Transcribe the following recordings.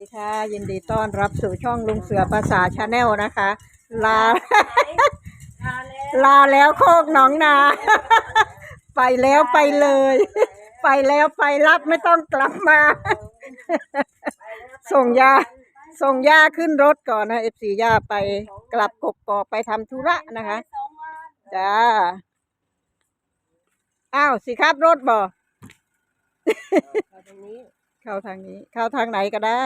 สวัสดีค่ะยินดีต้อนรับสู่ช่องลุงเสือภาษาชาแนลนะคะ ลา ลาแล้วโคกหนองนา ไปแล้วไปเลย ไปแล้วไปรับไม่ต้องกลับมา ส่งยา ส่งยาขึ้นรถก่อนนะเอฟซียาไปกลับกกอกไปทำธุระนะคะ จ้า อ้าวสิครับรถบ่ เข้าทางนี้ เข้าทางไหนก็ได้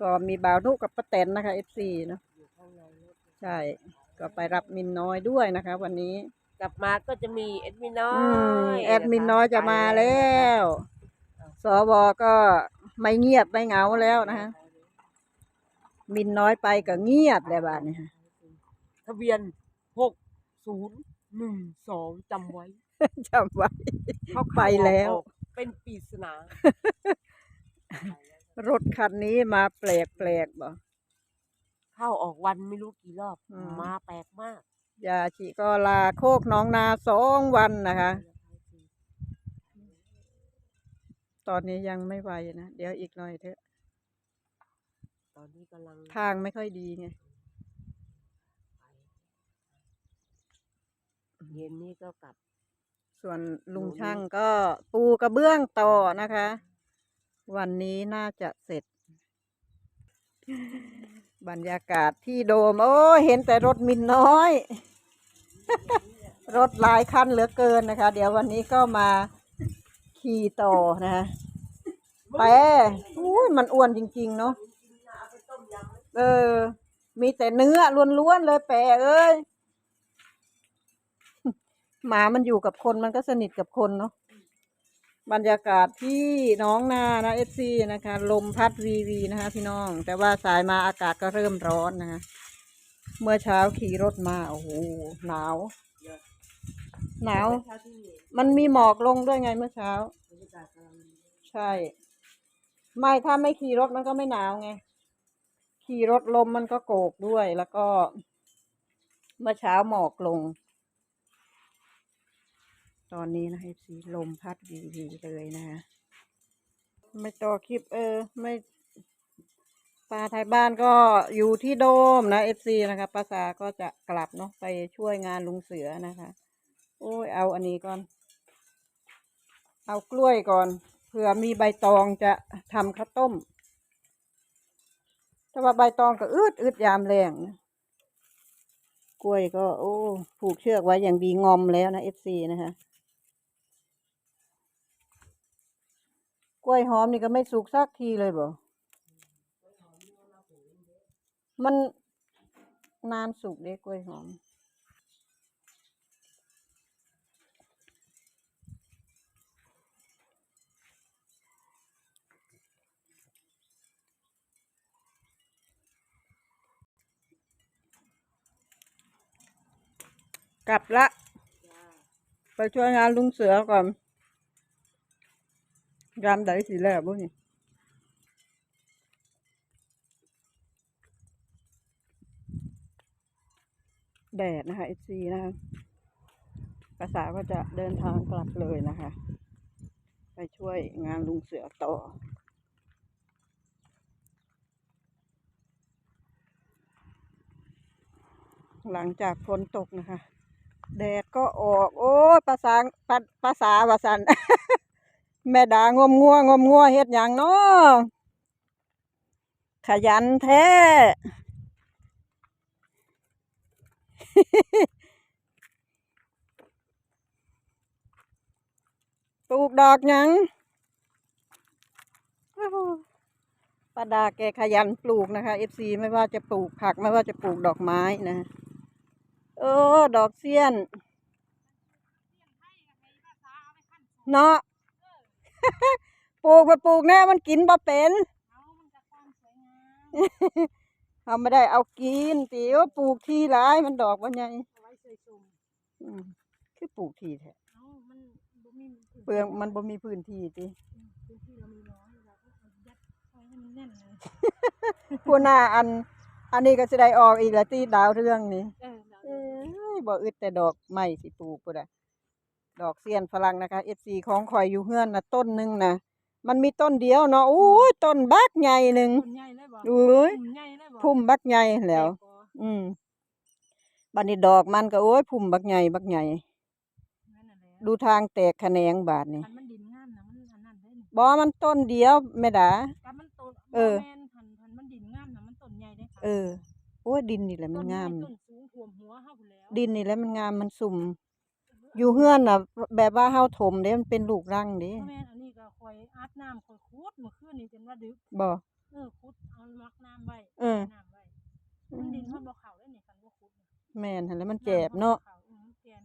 ก็มีบ่าวนุกับป้าแตนนะคะเอฟซีเนาะใช่ ก็ไปรับมินน้อยด้วยนะคะ วันนี้กลับมาก็จะมีแอดมินน้ออืมยแอดมินน้อยจะมาแล้วสวก็ไม่เงียบไม่เหงาแล้วนะคะมินน้อยไปก็เงียบเลยบ้านนี้ค่ะทะเบียนหกศูนย์หนึ่งสองจำไว้ จำไว้เข้าไปแล้ว ออกเป็นปริศนารถคันนี้มาแปลกแปลกๆบ่ เข้าออกวันไม่รู้กี่รอบ อืม มาแปลกมากยาชีก็ลาโคกหน้องนาสองวันนะคะ ตอนนี้ยังไม่ไหวนะ เดี๋ยวอีกหน่อยเถอะ ตอนนี้กำลังทางไม่ค่อยดีไง เย็นนี้ก็กลับ ส่วนลุงช่างก็ปูกระเบื้องต่อนะคะ วันนี้น่าจะเสร็จ บรรยากาศที่โดม โอ้ เห็นแต่รถมินน้อย รถหลายคันเหลือเกินนะคะ เดี๋ยววันนี้ก็มาขี่ต่อนะคะแปรอุ้ยมันอ้วนจริง ๆ เนาะเออ มีแต่เนื้อล้วนๆเลยแปรเอ้ย หมามันอยู่กับคนมันก็สนิทกับคนเนาะบรรยากาศที่น้องนานะเอฟซีนะคะ ลมพัดวีวีนะคะพี่น้อง แต่ว่าสายมาอากาศก็เริ่มร้อนนะคะเมื่อเช้าขี่รถมาโอ้โหหนาว หนาว มันมีหมอกลงด้วยไงเมื่อเช้า ใช่ ไม่ถ้าไม่ขี่รถมันก็ไม่หนาวไง ขี่รถลมมันก็โกกด้วยแล้วก็ เมื่อเช้าหมอกลง ตอนนี้นะเอฟซีลมพัดวีวีเลยนะฮะไม่ต่อคลิปเออไม่ปลาไทยบ้านก็อยู่ที่โดมนะเอฟซีนะคะภาษาก็จะกลับเนาะไปช่วยงานลุงเสือนะคะ โอ้ยเอาอันนี้ก่อน เอากล้วยก่อนเผื่อมีใบตองจะทำข้าวต้มแต่ว่าใบตองก็อืดอืดยามแรงนะกล้วยก็ โอ้ผูกเชือกไว้อย่างดีงอมแล้วนะเอฟซีนะคะ กล้วยหอมนี่ก็ไม่สุกสักทีเลยบ่มันนานสุกเด้กล้วยหอม กลับละ ไปช่วยงานลุงเสือก่อน ยามใดสิแล้วบุนี่แดดนะคะเอซีนะคะภาษาก็จะเดินทางกลับเลยนะคะ ไปช่วยงานลุงเสือต่อ หลังจากฝนตกนะคะ แดดก็ออก โอ้ภาษาภาภาษาวาสัน แม่ดางมงัวงมงัวเฮ็ดหยังเนาะขยันแท้ ปลูกดอกยังป้าดาแกขยันปลูกนะคะ FC ไม่ว่าจะปลูกผักไม่ว่าจะปลูกดอกไม้นะเออดอกเสี้ยน เนาะ ปลูกไปปลูกแน่มันกินบ่เป็นเอาไม่ได้เอากินตีว่าปลูกทีหลายมันดอกว่าไงอืมคือปลูกทีแท้เปลืองมันบ่มีพื้นที่ติผู้หน้าอัน อันนี้ก็จะได้ออกอีกแล้วตีดาวเรื่องนี้เอ้ยบ่อึดแต่ดอกไม้สิปลูกพุ่นน่ะ ดอกเสียนฝรั่งนะคะ FC ของข่อยอยู่เฮือนน่ะต้นหนึงน่ะมันมีต้นเดียวเนาะโอ้ยต้นบักใหญ่หนึ่งต้นใหญ่เลยบ่เอ้ยพุ่มใหญ่เลยบ่พุ่มบักใหญ่แล้วแตกบ่อืมบัดนี้ดอกมันก็โอ้ยพุ่มบักใหญ่บักใหญ่ นั่นน่ะแหละดูทางแตกแขนงบาดนี่คันมันดินงามนะมันอันนั้นได้นี่บ่มันต้นเดียวแม่ดากัมันต้นเออ บ่แม่นพันพันมันดินงามนะมันต้นใหญ่ได้ค่ะเออโอ้ยดินนี่แหละมันงามต้นี่นสูงท่วมหัวเฮาพู้นแล้วดินนี่แหละมันงามมันสุ่ม อยู่เฮือนน่ะ แบบว่าเฮาถมเด้มันเป็นลูกรังเด้บ่แม่นอันนี้ก็คอยอาบน้ำคอยขุดเมื่อคืนนี่จนว่าดึกบ่ เออขุดเอามักน้ำไว้เออ น้ำไว้มันดินมันบ่เข้าได้นี่คันบ่ขุดนี่แม่นหั่นแหล้วมันแจ็บเนาะำมับ่ข้อืมแกน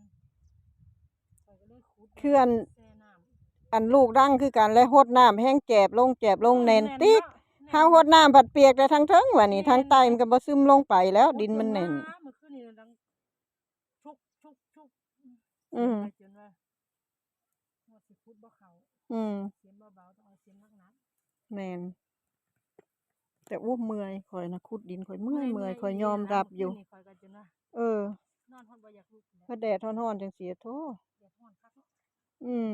ข้อยก็เลยขุดคืออันแช่น้ำอันลูกรังคือกันและหดน้ำแห้งแจบลงแจบลงแน่นติ๊กเนาะเฮาหดน้ำผัดเปียกแต่ทั้งเทิงว่านี่ทางใต้มันก็บ่ซึมลงไปแล้ว ดินมันแน่นขุดลงาเมื่อคืนนี่ดังชุกชุกชุก อืม ไปจนว่าว่าสิขุดบ่เข้าอืม เสียงเบาๆต้องเอาเสียงหนักแม่นแต่อู้เมื่อยข่อยนะขุดดินข่อยเมื่อยเมื่อยข่อยยอมรับอยู่เมื่คืนนี่ข้อยก็จนว่าเออ นอนฮอดบ่อยากลุกแล้วพระแดดร้อนๆจังเสียโทแดดร้อนคักเนาะอืม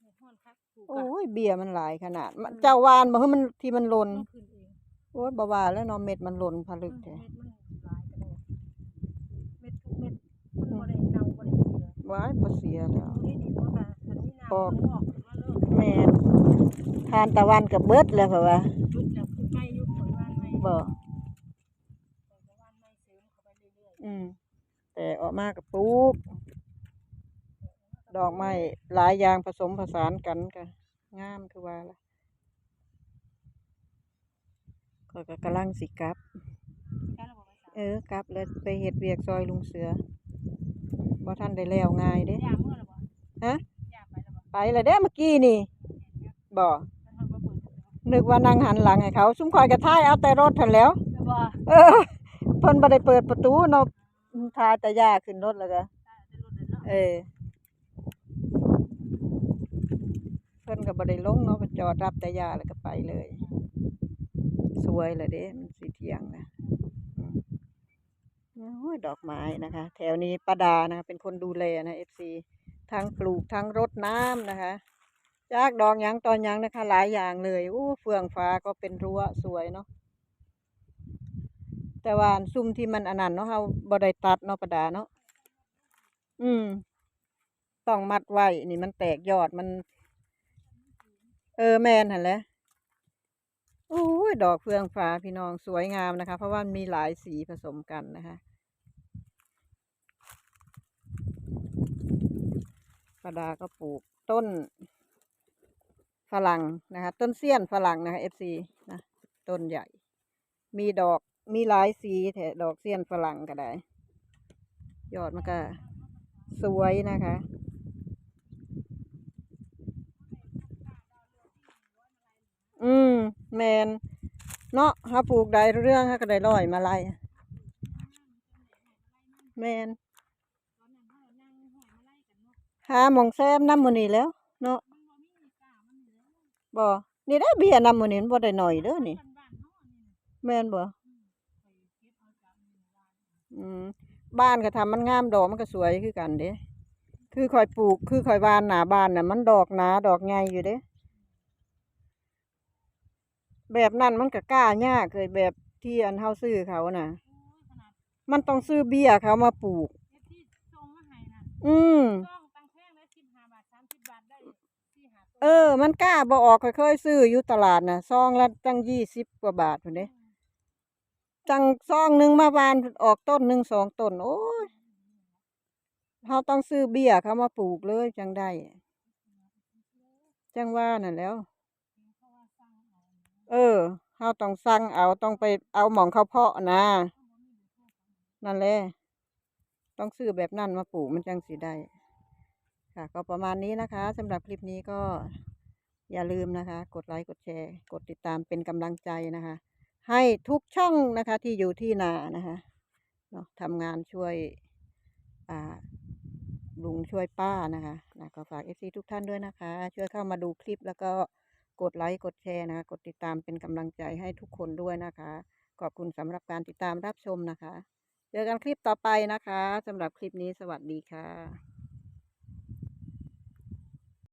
แดดร้อนคักถูกโอ้อะยเบียร์มันหลายขนาดมันอืม เจ้าวานบ่คือมันที่มันหล่นต้องขึ้นเองโอ้ยบ่ว่าแล้วเนาะเม็ดมันหล่นผลึกอืมแท้เม็ดมันหลายกระโดดเม็ดทุกเม็ดมันบ่ได้เน่าบ่ได้ เสียว้ายบ่เสียแล้วนี่ดีว่าค่ะอันนี้น้ำออกมันออกขึ้นมาเลยแม่นทานตะวันก็เบิดแล้วเพราะว่ายุดแล้วขึ้นไม่ยุดผลวานไม่บ่ผลวานไม่เสริมเข้าไปเรื่อยอืมแต่ออกมาก็ปลูกดอกไม้หลายอย่างผสมผสานกันก็งามคือว่าล่ะข้อยก็กำลังสิกลับๆการระบบไฟฟ้าเออกลับแล้วไปเฮ็ดเวียกซอยลุงเสือ บ่ทันได้แล้วง่ายเด้ยาเมื่อหรอบ่ฮะยาไปแล้วบ่ไปแล้วเด้อเมื่อกี้นี่บ่มันทำบ่เปิดแล้วนึกว่านั่งหันหลังให้เขาซุ่มข่อยก็ถ่ายเอาแต่รถทันแหล้วแล้วบ่เออเพิ่นบ่ได้เปิดประตูเนาะทายแต่ย่าขึ้นรถแล้วก็ได้จะลดเลยเนาะเออเพิ่นก็บ่ได้ลงเนาะเพิ่นจอดรับแต่ย่าแล้วก็ไปเลย สวยเลยเด้มันสิเที่ยงนะอืมโอ้ย ดอกไม้นะคะ แถวนี้ป้าดานะคะเป็นคนดูแลนะ FC ทั้งปลูกทั้งรดน้ำนะคะจากดอกยังตอนยังนะคะ หลายอย่างเลยอู้เฟืองฟ้าก็เป็นรั้วสวยเนาะแต่ว่าซุ่มที่มันอันนั้นเนาะเฮาบ่ได้ตัดเนาะประดาเนาะอืม ต้องมัดไว้นี่มันแตกยอดมัน เออแม่นหันแหละโอ้ยดอกเฟืองฟ้าพี่น้องสวยงามนะคะ เพราะว่ามีหลายสีผสมกันนะคะ ประดาก็ปลูกต้นฝรั่งนะคะ ต้นเสี้ยนฝรั่งนะคะ FC นะต้นใหญ่ มีดอกมีหลายสีแถดอกเสี้ยนฝรั่งก็ได้ยอดมันก็สวยนะคะ อืมแมนเนาะฮาปลูกได้เรื่องฮาก็ได้ร้อยมาไล่แมน หาหมองแซมน้ำมันนี่แหล้ว เนาะบ่นี่ได้เบียร์น้ำมันนี่มันบ่ได้หน่อยเด้อนี่แม่นบ่อืมบ้านก็ทำมันงามดอกมันก็สวยคือกันเด้คือคอยปลูก คือคอยวานหน้าบ้านน่ะ มันดอกหนาดอกใหญ่อยู่เด้แบบนั้นมันก็กล้ายากเลยแบบที่อันเฮาซื้อเขาน่ะ มันต้องซื้อเบี้ยเขามาปลูกที่ส่งมาให้น่ะอืม ออ มันกล้าบ่ออกค่อยๆซื้ออยู่ตลาดน่ะซองละตั้งยี่สิบกว่าบาทพุ่นเด้จังซองหนึ่งมาวานออกต้นหนึ่งสองต้น โอ้ยเราต้องซื้อเบี้ยเขามาปลูกเลยจังได้ จังว่านั่นแล้ว เออเราต้องสั่งเอาต้องไปเอาหมองเขาเพาะนะ นั่นแหละต้องซื้อแบบนั้นมาปลูกมันจังสิได้ ค่ะก็ประมาณนี้นะคะสำหรับคลิปนี้ก็อย่าลืมนะคะ กดไลค์กดแชร์ กดติดตามเป็นกำลังใจนะคะ ให้ทุกช่องนะคะที่อยู่ที่นานะคะเนาะทำงานช่วยอ่าลุงช่วยป้านะคะนะก็ฝากเอฟซีทุกท่านด้วยนะคะ ช่วยเข้ามาดูคลิปแล้วก็กดไลค์กดแชร์นะคะ กดติดตามเป็นกำลังใจให้ทุกคนด้วยนะคะ ขอบคุณสำหรับการติดตามรับชมนะคะ เจอกันคลิปต่อไปนะคะสำหรับคลิปนี้สวัสดีค่ะ